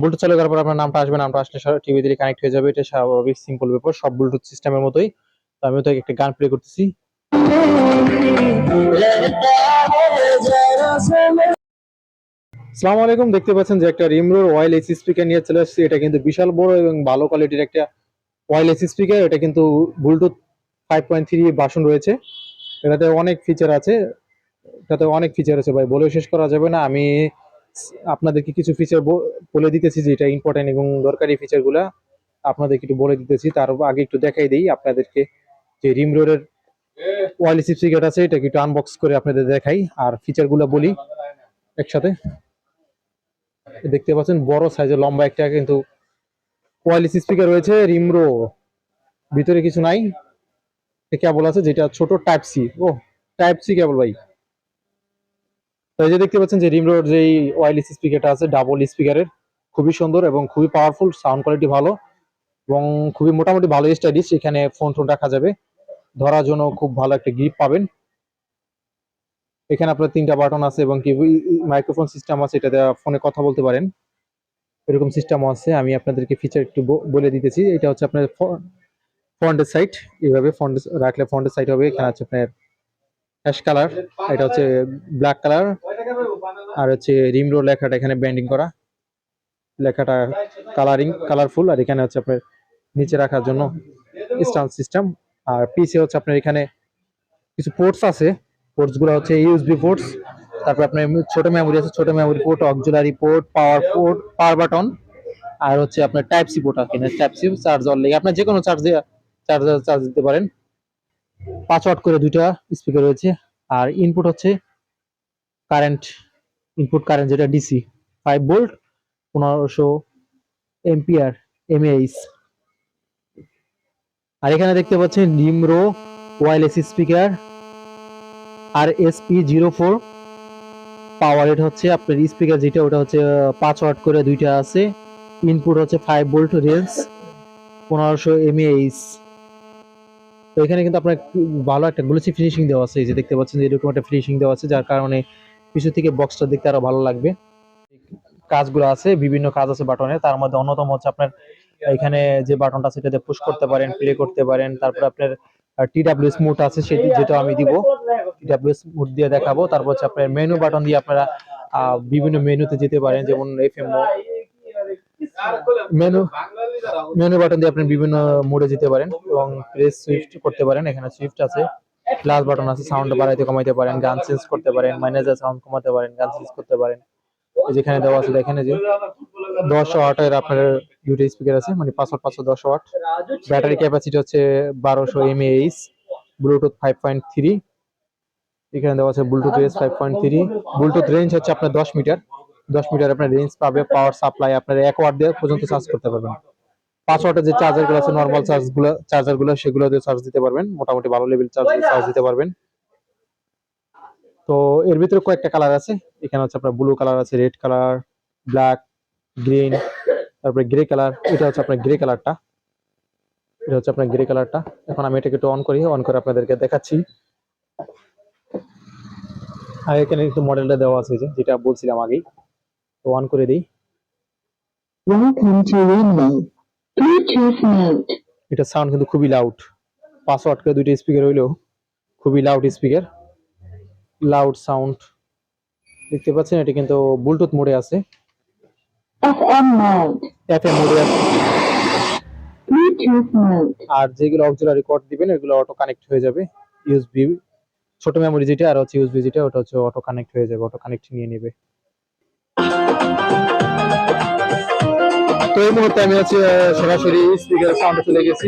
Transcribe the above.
Bluetooth চালু করার পর আপনার নামটা আসবে নামটা আসলে টিভি দিয়ে কানেক্ট হয়ে যাবে, এটা স্বাভাবিক সিম্পল ব্যাপার, সব ব্লুটুথ সিস্টেমের মতোই। তো আমিও তো একটা গান প্লে করতেছি। আসসালামু আলাইকুম, দেখতে পাচ্ছেন যে একটা রিমরোর ওয়াইল এসি স্পিকার নিয়ে চলে আসছে। এটা কিন্তু বিশাল বড় এবং ভালো কোয়ালিটির একটা ওয়াইল এসি স্পিকার এটা কিন্তু ব্লুটুথ ফাইভ পয়েন্ট থ্রি বাসন রয়েছে। এটাতে অনেক ফিচার আছে। এটাতে অনেক ফিচার আছে ভাই বলে শেষ করা যাবে না। আমি আপনাদেরকে কিছু ফিচার বলে দিতেছি যে এটা ইম্পর্টেন্ট এবং দরকারি ফিচারগুলো আপনাদেরকে একটু বলে দিতেছি। তার আগে একটু দেখাই দিই আপনাদেরকে যে রিমরোরের ওয়াইল এসি স্পিকার আছে, এটাকে একটু আনবক্স করে আপনাদের দেখাই। আর ফিচারগুলো বলি একসাথে। দেখতে পাচ্ছেন, বড় সাইজের লম্বা একটা কিন্তু ওয়ারলেস স্পিকার রয়েছে রিমরো ভিতরে কিছু নাই। কেবল আছে যেটা ছোট টাইপ সি ও টাইপ সি কেবল ভাই। তো এই যে দেখতে পাচ্ছেন যে রিমরোর যে ওয়ারলেস স্পিকারটা আছে ডাবল স্পিকারের খুবই সুন্দর এবং খুবই পাওয়ারফুল সাউন্ড কোয়ালিটি ভালো এবং খুবই মোটামুটি ভালো স্টাডিস এখানে ফোন টোন রাখা যাবে। ধরার জন্য খুব ভালো একটা গ্রিপ পাবেন। এখানে আপনার তিনটা বাটন আছে এবং কি মাইক্রোফোন সিস্টেম আছে এটা ফোনে কথা বলতে পারেন। এরকম সিস্টেমও আছে, আমি আপনাদেরকে ফিচার একটু বলে দিতেছি। এটা হচ্ছে আপনার ফ্রন্টের সাইট এইভাবে ফ্রন্ট রাখলে ফ্রন্টের সাইট হবে, এখানে হচ্ছে আপনার অ্যাশ কালার, এটা হচ্ছে ব্ল্যাক কালার, আর হচ্ছে রিমরো লেখাটা এখানে ব্যান্ডিং করা। লেখাটা কালারিং কালারফুল আর এখানে হচ্ছে আপনার নিচে রাখার জন্য স্টান সিস্টেম আর পিসে হচ্ছে আপনার এখানে কিছু পোর্টস আছে। পোর্টসগুলো হচ্ছে ইউএসবি পোর্টস তারপর আপনার ছোট মেমোরি আছে, ছোট memory port auxiliary port power port power button আর হচ্ছে আপনার টাইপ সি পোর্ট আছে। টাইপ সি চার্জার লেগে আপনার যে কোনো চার্জ চার্জার চার্জ দিতে পারেন। পাঁচ ওয়াট করে দুইটা স্পিকার রয়েছে। আর ইনপুট হচ্ছে কারেন্ট ইনপুট কারেন্ট যেটা ডিসি ফাইভ ভোল্ট পনেরোশো এম্পিয়ার এমএইচ আর এখানে দেখতে পাচ্ছেন নিমরো ওয়াইলেস স্পিকার আর SP zero four power rate হচ্ছে আপনার স্পিকার যেটা, ওটা হচ্ছে পাঁচ ওয়াট করে দুইটা আছে। ইনপুট হচ্ছে ফাইভ ভোল্ট রেঞ্জ পনেরোশো এমএইচ তো এখানে কিন্তু আপনার ভালো একটা গ্লোসি ফিনিশিং দেওয়া আছে। এই যে দেখতে পাচ্ছেন যে এরকম একটা ফিনিশিং দেওয়া আছে, যার কারণে পিছু থেকে বক্সটা দেখতে আরও ভালো লাগবে। কাজগুলো আছে, বিভিন্ন কাজ আছে বাটনে তার মধ্যে অন্যতম হচ্ছে আপনার এখানে যে বাটনটা আছে সেটাতে পুশ করতে পারেন প্লে করতে পারেন। তারপর আপনার টি টিডাব্লিউএস মোড আছে, সেটি যেটা আমি দিব। টি টিডাব্লিউএস মোড দিয়ে দেখাবো। তারপর হচ্ছে আপনার মেনু বাটন দিয়ে আপনারা বিভিন্ন মেনুতে যেতে পারেন, যেমন এফএম মেনু মেনু বাটন দিয়ে আপনি বিভিন্ন মোডে যেতে পারেন এবং প্রেস সুইফট করতে পারেন এখানে সুইফট আছে। প্লাস বাটন আছে সাউন্ড বাড়াইতে কমাইতে পারেন গান চেঞ্জ করতে পারেন মাইনাসের সাউন্ড কমাতে পারেন গান চেঞ্জ করতে পারেন। যেখানে দেওয়া আছে দেখেন যে দশ ওয়াটের আপনার দুটো স্পিকার আছে মানে পাঁচশো পাঁচশো দশ ওয়াট ব্যাটারি ক্যাপাসিটি হচ্ছে বারোশো mAh Bluetooth five point three এখানে দেওয়া আছে Bluetooth S five point three Bluetooth range হচ্ছে আপনার দশ মিটার দশ মিটার আপনার রেঞ্জ পাবে পাওয়ার সাপ্লাই আপনার এক ওয়াট দিয়ে পর্যন্ত চার্জ করতে পারবেন। পাঁচ ওয়াটের যে চার্জারগুলো আছে নর্মাল চার্জগুলো চার্জারগুলো সেগুলো দিয়ে চার্জ দিতে পারবেন। মোটামুটি ভালো লেভেল চার্জ চার্জ দিতে পারবেন। তো এর ভিতরে কয়েকটা কালার আছে। এখানে হচ্ছে আপনার ব্লু কালার আছে রেড কালার ব্ল্যাক গ্রিন তারপরে গ্রে কালার এটা হচ্ছে আপনার গ্রে কালারটা এটা হচ্ছে আপনার গ্রে কালারটা এখন আমি এটাকে একটু অন করি অন করে আপনাদেরকে দেখাচ্ছি। আর এখানে একটু মডেলটা দেওয়া আছে যেটা বলছিলাম আগেই। তো অন করে দিই Welcome to Winlow. Bluetooth mode. এটা সাউন্ড কিন্তু খুবই লাউড পাঁচ ওয়াট করে দুইটা স্পিকার হইলেও খুবই লাউড স্পিকার লাউড সাউন্ড দেখতে পাচ্ছেন এটা কিন্তু ব্লুটুথ মোডে আছে FM mode. এফএম মোডে আছে Bluetooth mode. আর যেগুলো অক্সিলারি কর্ড দিবেন এগুলো অটো কানেক্ট হয়ে যাবে ইউএসবি ছোট মেমোরি যেটা আর হচ্ছে ইউএসবি যেটা ওটা হচ্ছে অটো কানেক্ট হয়ে যাবে অটো কানেক্ট নিয়ে নেবে তো এই মুহূর্তে আমি হচ্ছে সরাসরি স্পিকার সাউন্ডে চলে গেছি।